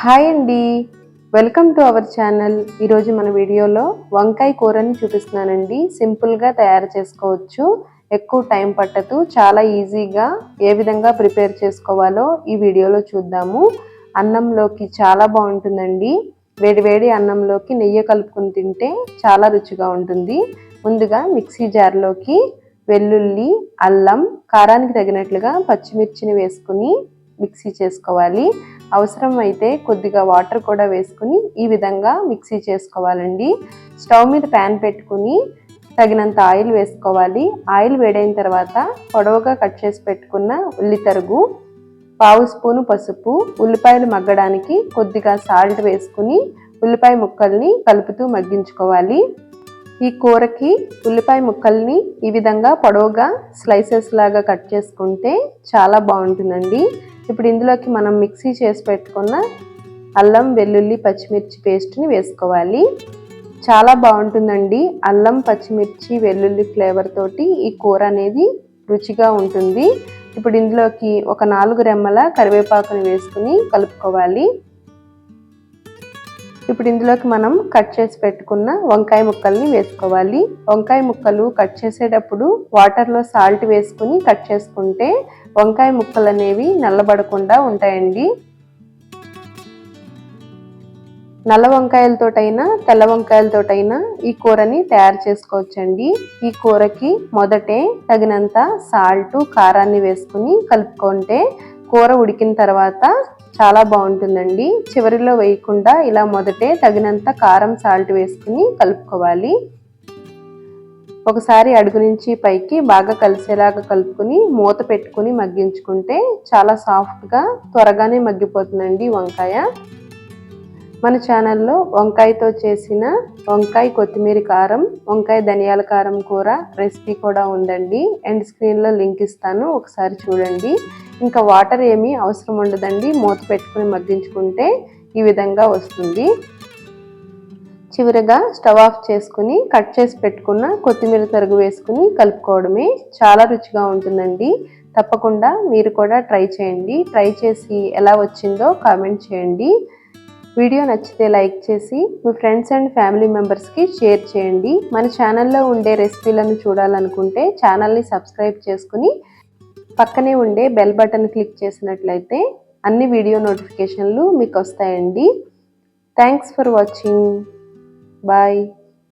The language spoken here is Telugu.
హాయ్ అండి. Welcome to our channel. ఈరోజు మన వీడియోలో వంకాయ కూరని చూపిస్తున్నానండి. సింపుల్గా తయారు చేసుకోవచ్చు. ఎక్కువ టైం పట్టదు. చాలా ఈజీగా ఏ విధంగా ప్రిపేర్ చేసుకోవాలో ఈ వీడియోలో చూద్దాము. అన్నంలోకి చాలా బాగుంటుందండి. వేడివేడి అన్నంలోకి నెయ్యి కలుపుకొని తింటే చాలా రుచిగా ఉంటుంది. ముందుగా మిక్సీ జార్లోకి వెల్లుల్లి అల్లం కారానికి తగినట్లుగా పచ్చిమిర్చిని వేసుకుని మిక్సీ చేసుకోవాలి. అవసరం అయితే కొద్దిగా వాటర్ కూడా వేసుకుని ఈ విధంగా మిక్సీ చేసుకోవాలండి. స్టవ్ మీద ప్యాన్ పెట్టుకుని తగినంత ఆయిల్ వేసుకోవాలి. ఆయిల్ వేడైన తర్వాత పొడవుగా కట్ చేసి పెట్టుకున్న ఉల్లి తరుగు పావు స్పూను పసుపు ఉల్లిపాయలు మగ్గడానికి కొద్దిగా సాల్ట్ వేసుకుని ఉల్లిపాయ ముక్కల్ని కలుపుతూ మగ్గించుకోవాలి. ఈ కూరకి ఉల్లిపాయ ముక్కల్ని ఈ విధంగా పొడవుగా స్లైసెస్ లాగా కట్ చేసుకుంటే చాలా బాగుంటుందండి. ఇప్పుడు ఇందులోకి మనం మిక్సీ చేసి పెట్టుకున్న అల్లం వెల్లుల్లి పచ్చిమిర్చి పేస్ట్ని వేసుకోవాలి. చాలా బాగుంటుందండి. అల్లం పచ్చిమిర్చి వెల్లుల్లి ఫ్లేవర్ తోటి ఈ కూర అనేది రుచిగా ఉంటుంది. ఇప్పుడు ఇందులోకి ఒక నాలుగు రెమ్మల కరివేపాకుని వేసుకుని కలుపుకోవాలి. ఇప్పుడు ఇందులోకి మనం కట్ చేసి పెట్టుకున్న వంకాయ ముక్కల్ని వేసుకోవాలి. వంకాయ ముక్కలు కట్ చేసేటప్పుడు వాటర్లో సాల్ట్ వేసుకుని కట్ చేసుకుంటే వంకాయ ముక్కలు అనేవి నల్లబడకుండా ఉంటాయండి. నల్ల వంకాయలతోటైనా తెల్ల వంకాయలతోటైనా ఈ కూరని తయారు చేసుకోవచ్చండి. ఈ కూరకి మొదటే తగినంత సాల్ట్ కారాన్ని వేసుకుని కలుపుకుంటే కూర ఉడికిన తర్వాత చాలా బాగుంటుందండి. చివరిలో వేయకుండా ఇలా మొదటే తగినంత కారం సాల్ట్ వేసుకుని కలుపుకోవాలి. ఒకసారి అడుగు నుంచి పైకి బాగా కలిసేలాగా కలుపుకుని మూత పెట్టుకుని మగ్గించుకుంటే చాలా సాఫ్ట్గా త్వరగానే మగ్గిపోతుందండి వంకాయ. మన ఛానల్లో వంకాయతో చేసిన వంకాయ కొత్తిమీర కారం వంకాయ ధనియాల కారం కూర రెసిపీ కూడా ఉందండి. ఎండ్ స్క్రీన్లో లింక్ ఇస్తాను ఒకసారి చూడండి. ఇంకా వాటర్ ఏమీ అవసరం ఉండదండి. మూత పెట్టుకుని మగ్గించుకుంటే ఈ విధంగా వస్తుంది. చివరిగా స్టవ్ ఆఫ్ చేసుకుని కట్ చేసి పెట్టుకున్న కొత్తిమీర తరుగు వేసుకుని కలుపుకోవడమే చాలా రుచిగా ఉంటుందండి. తప్పకుండా మీరు కూడా ట్రై చేయండి. ట్రై చేసి ఎలా వచ్చిందో కామెంట్ చేయండి. వీడియో నచ్చితే లైక్ చేసి మీ ఫ్రెండ్స్ అండ్ ఫ్యామిలీ మెంబర్స్కి షేర్ చేయండి. మన ఛానల్లో ఉండే రెసిపీలను చూడాలనుకుంటే ఛానల్ని సబ్స్క్రైబ్ చేసుకుని పక్కనే ఉండే బెల్ బటన్ క్లిక్ చేసినట్లయితే అన్ని వీడియో నోటిఫికేషన్లు మీకు వస్తాయండి. Thanks for watching. బాయ్.